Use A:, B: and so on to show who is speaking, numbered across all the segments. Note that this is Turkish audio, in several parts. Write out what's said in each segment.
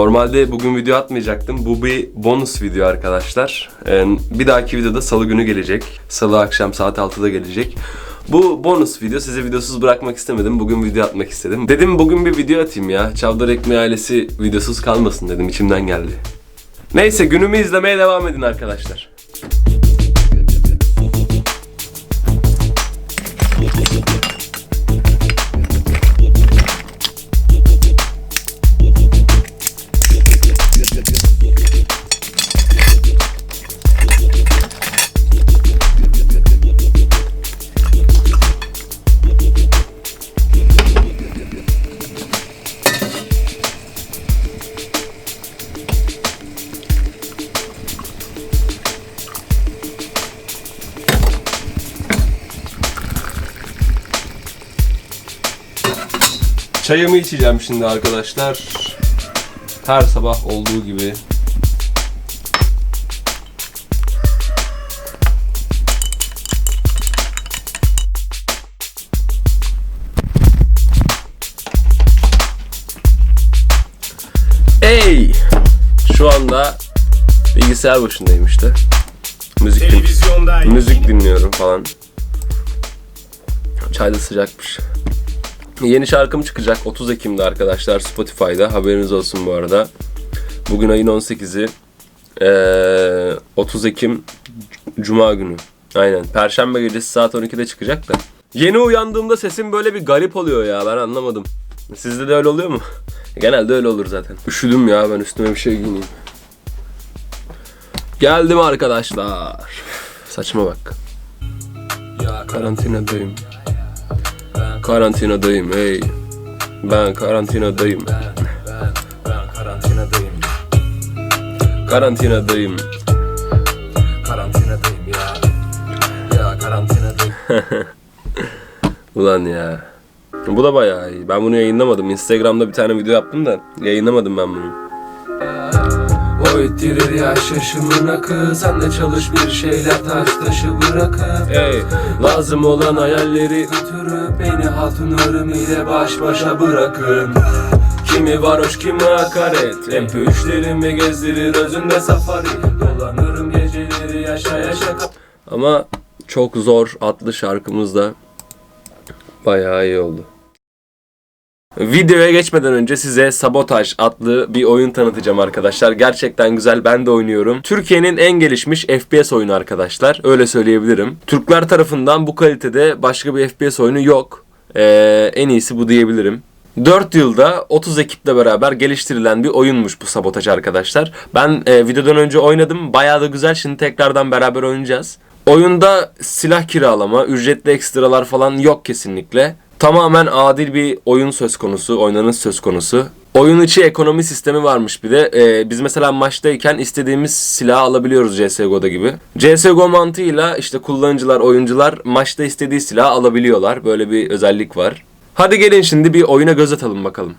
A: Normalde bugün video atmayacaktım. Bu bir bonus video arkadaşlar. Ee, bir dahaki videoda salı günü gelecek. Salı akşam saat 6'da gelecek. Bu bonus video. Size videosuz bırakmak istemedim. Bugün video atmak istedim. Dedim bugün bir video atayım ya. Çavdar Ekmeği ailesi videosuz kalmasın dedim. içimden geldi. Neyse günümü izlemeye devam edin arkadaşlar. Çayımı içeceğim şimdi arkadaşlar. Her sabah olduğu gibi. Hey! Şu anda bilgisayar başındayım işte. Müzik, din- müzik dinliyorum falan. Çay da sıcakmış. Yeni şarkım çıkacak 30 Ekim'de arkadaşlar Spotify'da. Haberiniz olsun bu arada. Bugün ayın 18'i. Ee, 30 Ekim Cuma günü. Aynen. Perşembe gecesi saat 12'de çıkacak da. Yeni uyandığımda sesim böyle bir garip oluyor ya. Ben anlamadım. Sizde de öyle oluyor mu? Genelde öyle olur zaten. Üşüdüm ya ben üstüme bir şey giyineyim. Geldim arkadaşlar. Saçma bak. Karantinadayım. Karantinadayım hey. Ben karantinadayım.
B: Ben karantinadayım.
A: Karantinadayım.
B: Karantinadayım ya. Ya karantinadayım.
A: Ulan ya. Bu da bayağı iyi. Ben bunu yayınlamadım. Instagram'da bir tane video yaptım da yayınlamadım ben bunu.
C: Ettirir ya şaşımın akı Sen de çalış bir şeyler taş taşı bırakıp
A: Hey, lazım olan hayalleri
C: Götürüp beni hatunlarım ile baş başa bırakın
A: kimi varoş kimi hakaret.
C: MP3'lerimi gezdirir özünde safari Dolanırım geceleri yaşa yaşa
A: Ama çok zor adlı şarkımız da bayağı iyi oldu. Videoya geçmeden önce size Sabotaj adlı bir oyun tanıtacağım arkadaşlar. Gerçekten güzel ben de oynuyorum. Türkiye'nin en gelişmiş FPS oyunu arkadaşlar. Öyle söyleyebilirim. Türkler tarafından bu kalitede başka bir FPS oyunu yok. Ee, en iyisi bu diyebilirim. 4 yılda 30 ekiple beraber geliştirilen bir oyunmuş bu sabotaj arkadaşlar. Ben e, videodan önce oynadım. Bayağı da güzel. Şimdi tekrardan beraber oynayacağız. Oyunda silah kiralama, ücretli ekstralar falan yok kesinlikle. Tamamen adil bir oyun söz konusu, oynanış söz konusu. Oyun içi ekonomi sistemi varmış bir de. Ee, biz mesela maçtayken istediğimiz silahı alabiliyoruz CSGO'da gibi. CSGO mantığıyla işte kullanıcılar, oyuncular maçta istediği silahı alabiliyorlar. Böyle bir özellik var. Hadi gelin şimdi bir oyuna göz atalım bakalım.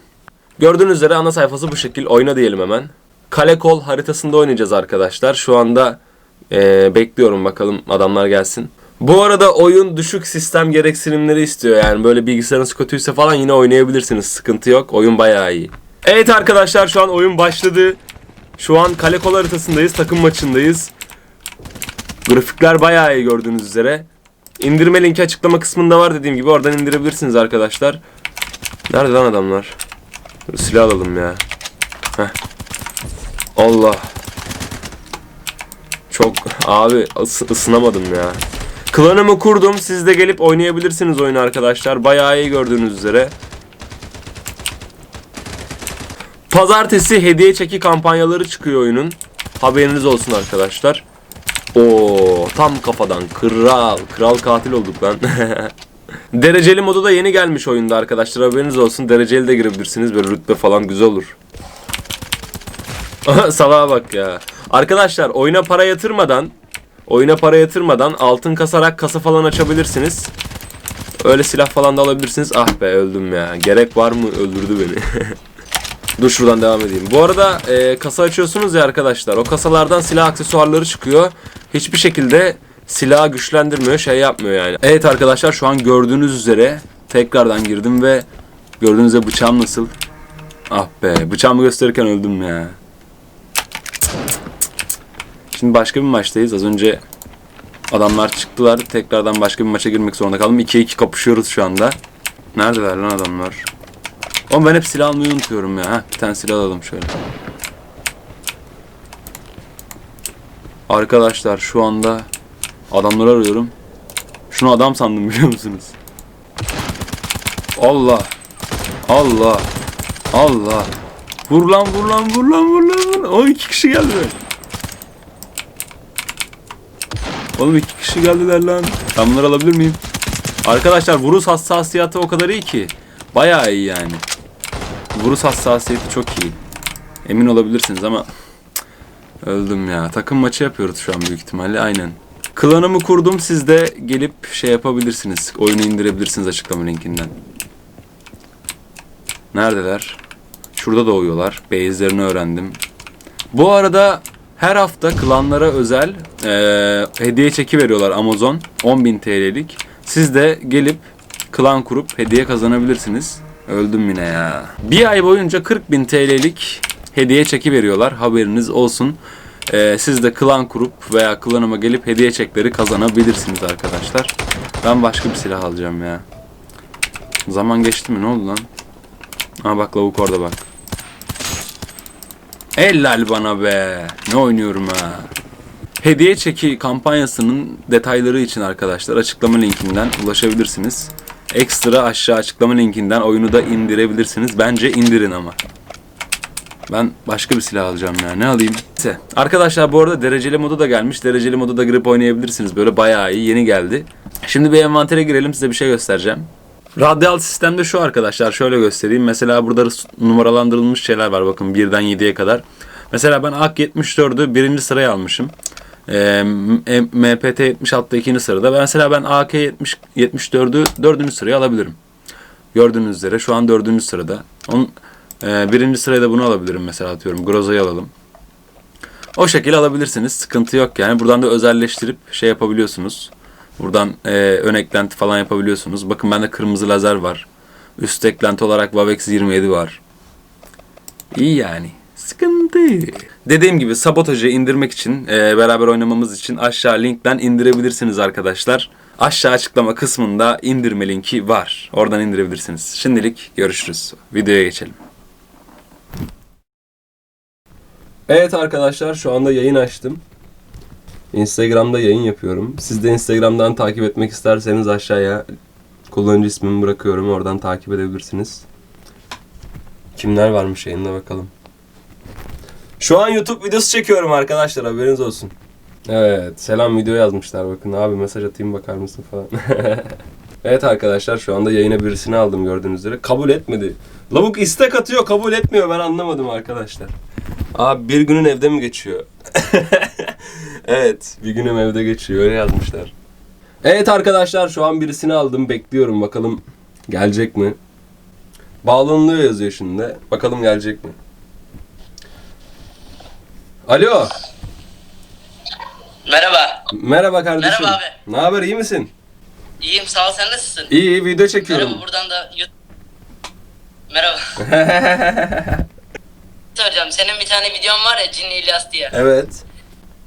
A: Gördüğünüz üzere ana sayfası bu şekil. Oyna diyelim hemen. Kale kol haritasında oynayacağız arkadaşlar. Şu anda ee, bekliyorum bakalım adamlar gelsin. Bu arada oyun düşük sistem gereksinimleri istiyor yani böyle bilgisayarınız kötüyse falan yine oynayabilirsiniz sıkıntı yok oyun bayağı iyi. Evet arkadaşlar şu an oyun başladı. Şu an kale kol haritasındayız takım maçındayız. Grafikler bayağı iyi gördüğünüz üzere. İndirme linki açıklama kısmında var dediğim gibi oradan indirebilirsiniz arkadaşlar. Nerede lan adamlar? Dur, silah alalım ya. Heh. Allah. Çok abi ıs- ısınamadım ya. Klanımı kurdum. Siz de gelip oynayabilirsiniz oyunu arkadaşlar. Bayağı iyi gördüğünüz üzere. Pazartesi hediye çeki kampanyaları çıkıyor oyunun. Haberiniz olsun arkadaşlar. Oo tam kafadan kral. Kral katil olduk lan. Dereceli modu da yeni gelmiş oyunda arkadaşlar. Haberiniz olsun. Dereceli de girebilirsiniz. Böyle rütbe falan güzel olur. Salaha bak ya. Arkadaşlar oyuna para yatırmadan oyuna para yatırmadan altın kasarak kasa falan açabilirsiniz. Öyle silah falan da alabilirsiniz. Ah be öldüm ya. Gerek var mı? Öldürdü beni. Dur şuradan devam edeyim. Bu arada e, kasa açıyorsunuz ya arkadaşlar. O kasalardan silah aksesuarları çıkıyor. Hiçbir şekilde silahı güçlendirmiyor, şey yapmıyor yani. Evet arkadaşlar şu an gördüğünüz üzere tekrardan girdim ve gördüğünüz üzere bıçağım nasıl? Ah be bıçağımı gösterirken öldüm ya. Şimdi başka bir maçtayız. Az önce adamlar çıktılar. Tekrardan başka bir maça girmek zorunda kaldım. 2'ye 2 kapışıyoruz şu anda. Neredeler lan adamlar? Oğlum ben hep silah almayı unutuyorum ya. Heh, bir tane silah alalım şöyle. Arkadaşlar şu anda adamları arıyorum. Şunu adam sandım biliyor musunuz? Allah. Allah. Allah. Vur lan vur lan vur lan vur lan vur. lan. O iki kişi geldi. Oğlum iki kişi geldiler lan. Ben bunları alabilir miyim? Arkadaşlar vuruş hassasiyeti o kadar iyi ki. Bayağı iyi yani. Vuruş hassasiyeti çok iyi. Emin olabilirsiniz ama öldüm ya. Takım maçı yapıyoruz şu an büyük ihtimalle. Aynen. Klanımı kurdum. Siz de gelip şey yapabilirsiniz. Oyunu indirebilirsiniz açıklama linkinden. Neredeler? Şurada doğuyorlar. Base'lerini öğrendim. Bu arada her hafta klanlara özel eee, hediye çeki veriyorlar Amazon. 10.000 TL'lik. Siz de gelip klan kurup hediye kazanabilirsiniz. Öldüm yine ya. Bir ay boyunca 40.000 TL'lik hediye çeki veriyorlar. Haberiniz olsun. Eee, siz de klan kurup veya klanıma gelip hediye çekleri kazanabilirsiniz arkadaşlar. Ben başka bir silah alacağım ya. Zaman geçti mi? Ne oldu lan? Aa bak lavuk orada bak. Helal bana be. Ne oynuyorum ha. Hediye çeki kampanyasının detayları için arkadaşlar açıklama linkinden ulaşabilirsiniz. Ekstra aşağı açıklama linkinden oyunu da indirebilirsiniz. Bence indirin ama. Ben başka bir silah alacağım ya. Ne alayım? Neyse. Arkadaşlar bu arada dereceli modu da gelmiş. Dereceli modu da girip oynayabilirsiniz. Böyle bayağı iyi. Yeni geldi. Şimdi bir envantere girelim. Size bir şey göstereceğim. Radyal sistemde şu arkadaşlar şöyle göstereyim. Mesela burada numaralandırılmış şeyler var bakın 1'den 7'ye kadar. Mesela ben AK 74'ü birinci sıraya almışım. M- MPT 76'da ikinci sırada. Mesela ben AK 70, 74'ü dördüncü sıraya alabilirim. Gördüğünüz üzere şu an dördüncü sırada. Onun, e, birinci sıraya da bunu alabilirim mesela atıyorum. Groza'yı alalım. O şekilde alabilirsiniz. Sıkıntı yok yani. Buradan da özelleştirip şey yapabiliyorsunuz. Buradan e, ön eklenti falan yapabiliyorsunuz. Bakın bende kırmızı lazer var. Üst eklenti olarak Vavex 27 var. İyi yani. Sıkıntı. Dediğim gibi sabotajı indirmek için, e, beraber oynamamız için aşağı linkten indirebilirsiniz arkadaşlar. Aşağı açıklama kısmında indirme linki var. Oradan indirebilirsiniz. Şimdilik görüşürüz. Videoya geçelim. Evet arkadaşlar şu anda yayın açtım. Instagram'da yayın yapıyorum. Siz de Instagram'dan takip etmek isterseniz aşağıya kullanıcı ismimi bırakıyorum. Oradan takip edebilirsiniz. Kimler varmış yayında bakalım. Şu an YouTube videosu çekiyorum arkadaşlar haberiniz olsun. Evet selam video yazmışlar bakın abi mesaj atayım bakar mısın falan. evet arkadaşlar şu anda yayına birisini aldım gördüğünüz üzere. Kabul etmedi. Lavuk istek atıyor kabul etmiyor ben anlamadım arkadaşlar. Abi bir günün evde mi geçiyor? evet bir günüm evde geçiyor öyle yazmışlar. Evet arkadaşlar şu an birisini aldım bekliyorum bakalım gelecek mi? Bağlanılıyor yazıyor şimdi. Bakalım gelecek mi? Alo.
D: Merhaba.
A: Merhaba kardeşim.
D: Merhaba abi.
A: Ne haber iyi misin?
D: İyiyim sağ ol sen nasılsın?
A: İyi iyi video çekiyorum.
D: Merhaba buradan da Merhaba. Soracağım senin bir tane videon var ya Cinli İlyas diye.
A: evet.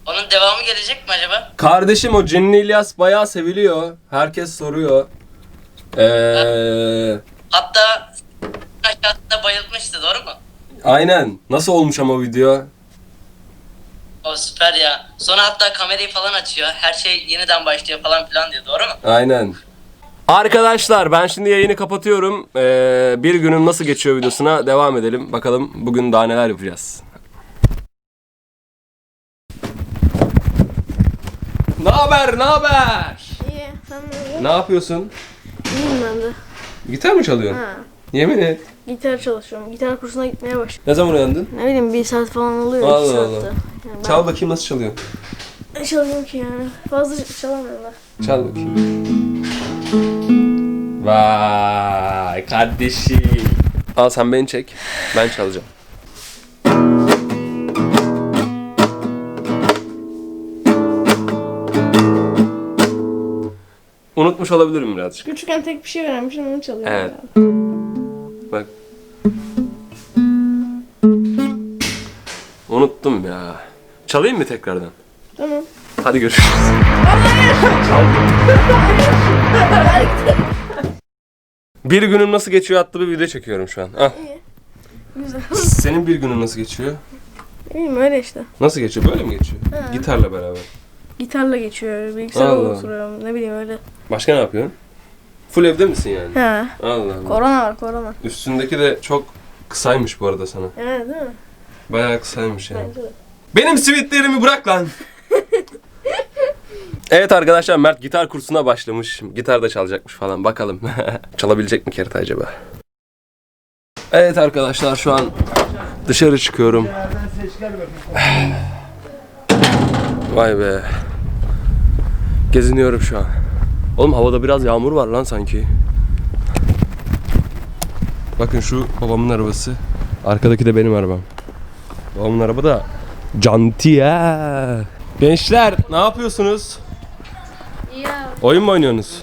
D: Onun devamı gelecek mi acaba?
A: Kardeşim o Cinli İlyas bayağı seviliyor. Herkes soruyor. Eee...
D: Hatta aşağısında bayılmıştı doğru mu?
A: Aynen. Nasıl olmuş ama video?
D: O süper ya. Sonra hatta kamerayı falan açıyor. Her şey yeniden başlıyor falan filan diyor doğru mu?
A: Aynen. Arkadaşlar ben şimdi yayını kapatıyorum. Ee, bir günüm nasıl geçiyor videosuna devam edelim. Bakalım bugün daha neler yapacağız. Ne haber? Ne haber?
E: İyi,
A: Ne yapıyorsun?
E: İyiyim ben de.
A: Gitar mı çalıyorsun?
E: Ha.
A: Yemin et.
E: Gitar çalışıyorum. Gitar kursuna gitmeye başladım.
A: Ne zaman uyandın?
E: Ne bileyim bir saat falan oluyor. iki
A: Allah
E: saatte.
A: Allah.
E: Yani ben
A: Çal bakayım nasıl çalıyorsun.
E: ne çalıyorum ki yani. Fazla çalamıyorum ben.
A: Çal bakayım. Vay kardeşim. Al sen beni çek. Ben çalacağım. Unutmuş olabilirim birazcık.
E: Küçükken tek bir şey öğrenmişim onu çalıyorum.
A: Evet.
E: yani.
A: Bak. Unuttum ya. Çalayım mı tekrardan?
E: Tamam.
A: Hadi görüşürüz. bir günüm nasıl geçiyor adlı bir video çekiyorum şu an. Ah.
E: Güzel.
A: Senin bir günün nasıl geçiyor?
E: Bileyim öyle işte.
A: Nasıl geçiyor? Böyle mi geçiyor? Gitarla beraber.
E: Gitarla geçiyor. Bilgisayarda
A: Allah.
E: oturuyorum. Ne bileyim öyle.
A: Başka ne yapıyorsun? Full evde misin yani?
E: Ha.
A: Allah Allah.
E: Korona var korona.
A: Üstündeki de çok kısaymış bu arada sana.
E: Evet değil mi?
A: Bayağı kısaymış yani.
E: Bence de.
A: Benim sivitlerimi bırak lan. evet arkadaşlar Mert gitar kursuna başlamış. Gitar da çalacakmış falan. Bakalım. Çalabilecek mi kerata acaba? Evet arkadaşlar şu an dışarı çıkıyorum. Vay be. Geziniyorum şu an. Oğlum havada biraz yağmur var lan sanki. Bakın şu babamın arabası. Arkadaki de benim arabam. Babamın araba da Cantiye. Gençler ne yapıyorsunuz? Oyun mu oynuyorsunuz?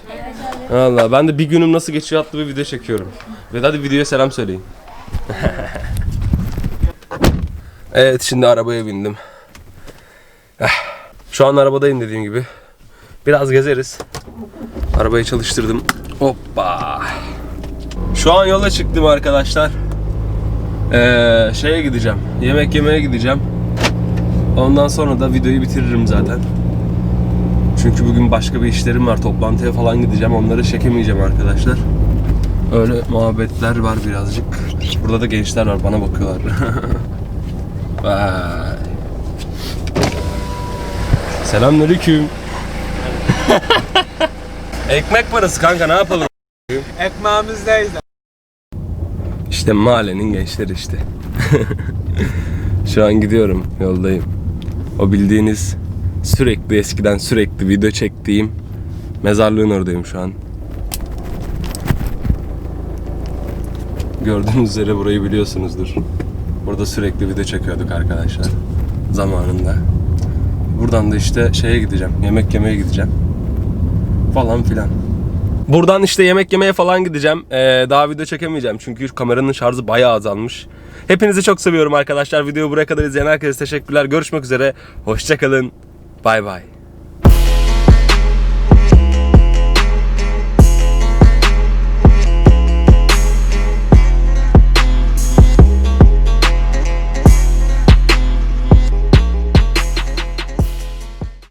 A: Allah ben de bir günüm nasıl geçiyor adlı bir video çekiyorum. Ve hadi videoya selam söyleyin. evet şimdi arabaya bindim. Eh, Şu an arabadayım dediğim gibi. Biraz gezeriz. Arabayı çalıştırdım. Hoppa. Şu an yola çıktım arkadaşlar. Ee, şeye gideceğim. Yemek yemeye gideceğim. Ondan sonra da videoyu bitiririm zaten. Çünkü bugün başka bir işlerim var. Toplantıya falan gideceğim. Onları çekemeyeceğim arkadaşlar. Öyle muhabbetler var birazcık. Burada da gençler var. Bana bakıyorlar. Selamünaleyküm. Ekmek parası kanka ne yapalım?
B: Ekmeğimizdeyiz.
A: İşte mahallenin gençleri işte. Şu an gidiyorum, yoldayım. O bildiğiniz sürekli eskiden sürekli video çektiğim mezarlığın oradayım şu an. Gördüğünüz üzere burayı biliyorsunuzdur. Burada sürekli video çekiyorduk arkadaşlar zamanında. Buradan da işte şeye gideceğim, yemek yemeye gideceğim. Falan filan. Buradan işte yemek yemeye falan gideceğim. Ee, daha video çekemeyeceğim çünkü kameranın şarjı bayağı azalmış. Hepinizi çok seviyorum arkadaşlar. Videoyu buraya kadar izleyen herkese teşekkürler. Görüşmek üzere. Hoşçakalın. Bay bay.